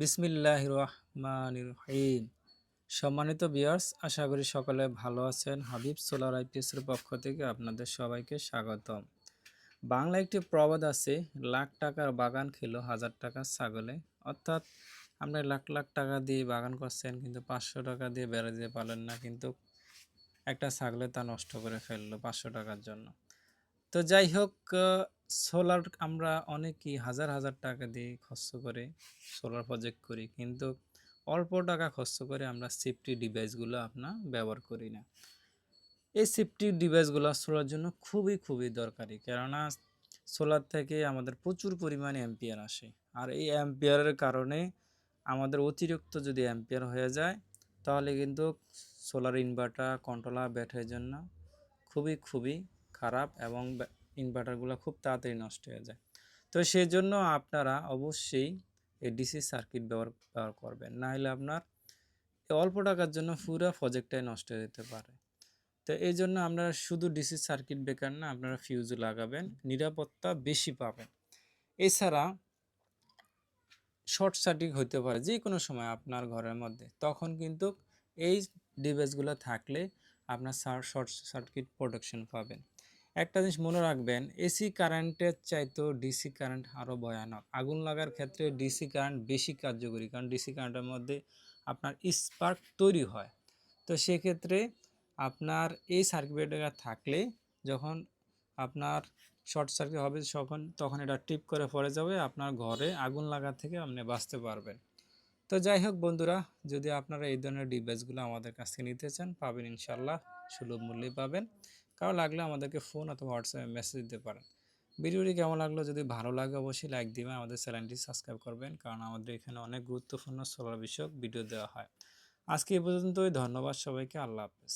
বিসমিল্লাহ রহমান রহিম সম্মানিত বিয়ার্স আশা করি সকলে ভালো আছেন। হাবিব সোলার আইপিএসের পক্ষ থেকে আপনাদের সবাইকে স্বাগতম। বাংলা একটি প্রবাদ আছে, লাখ টাকার বাগান খেলো হাজার টাকার ছাগলে। অর্থাৎ আপনি লাখ লাখ টাকা দিয়ে বাগান করছেন, কিন্তু পাঁচশো টাকা দিয়ে বেড়ে দিতে পারলেন না, কিন্তু একটা ছাগলে তা নষ্ট করে ফেলল পাঁচশো টাকার জন্য। তো যাই হোক সোলার আমরা অনেকেই হাজার হাজার টাকা দিয়ে খরচ করে সোলার প্রজেক্ট করি। কিন্তু অল্প টাকা খরচ করে আমরা সেফটি ডিভাইসগুলো আপনার ব্যবহার করি না। এই সেফটি ডিভাইসগুলো সোলার জন্য খুবই খুবই দরকারি। কেননা সোলার থেকে আমাদের প্রচুর পরিমাণে অ্যাম্পিয়ার আসে। আর এই অ্যাম্পিয়ারের কারণে আমাদের অতিরিক্ত যদি অ্যাম্পিয়ার হয়ে যায়, তাহলে কিন্তু সোলার ইনভার্টার কন্ট্রোলার ব্যাটারির জন্য খুবই খুবই খারাপ এবং ইনভার্টারগুলো খুব তাড়াতাড়ি নষ্ট হয়ে যায়। তো সেই জন্য আপনারা অবশ্যই এই ডিসি সার্কিট ব্যবহার ব্যবহার করবেন। না হলে আপনার অল্প টাকার জন্য পুরো প্রজেক্টটাই নষ্ট হয়ে যেতে পারে। তো এই জন্য আপনারা শুধু ডিসি সার্কিট বেকার না, আপনারা ফিউজ লাগাবেন, নিরাপত্তা বেশি পাবেন। এছাড়া শর্ট সার্কিট হতে পারে যে কোনো সময় আপনার ঘরের মধ্যে। তখন কিন্তু এই ডিভাইসগুলো থাকলে আপনার শর্ট সার্কিট প্রোটেকশন পাবেন। একটা জিনিস মনে রাখবেন, এসি কারেন্টের চাইতেও ডিসি কারেন্ট আরও ভয়ানক। আগুন লাগার ক্ষেত্রে ডিসি কারেন্ট বেশি কার্যকরী, কারণ ডিসি কারেন্টের মধ্যে আপনার স্পার্ক তৈরি হয়। তো সেক্ষেত্রে আপনার এই সার্কিট থাকলে যখন আপনার শর্ট সার্কিট হবে তখন তখন এটা টিপ করে পড়ে যাবে, আপনার ঘরে আগুন লাগার থেকে আপনি বাঁচতে পারবেন। তো যাই হোক বন্ধুরা, যদি আপনারা এই ধরনের ডিভাইসগুলো আমাদের কাছ থেকে নিতে চান, পাবেন ইনশাল্লাহ সুলভ মূল্যে পাবেন। কারও লাগলে আমাদেরকে ফোন অথবা হোয়াটসঅ্যাপে মেসেজ দিতে পারেন। ভিডিওটি কেমন লাগল যদি ভালো লাগে অবশ্যই লাইক দিবেন, আমাদের চ্যানেলটি সাবস্ক্রাইব করবেন, কারণ আমাদের এখানে অনেক গুরুত্বপূর্ণ সোলার বিষয়ক ভিডিও দেওয়া হয়। আজকে এই পর্যন্তই, ধন্যবাদ সবাইকে, আল্লাহ হাফেজ।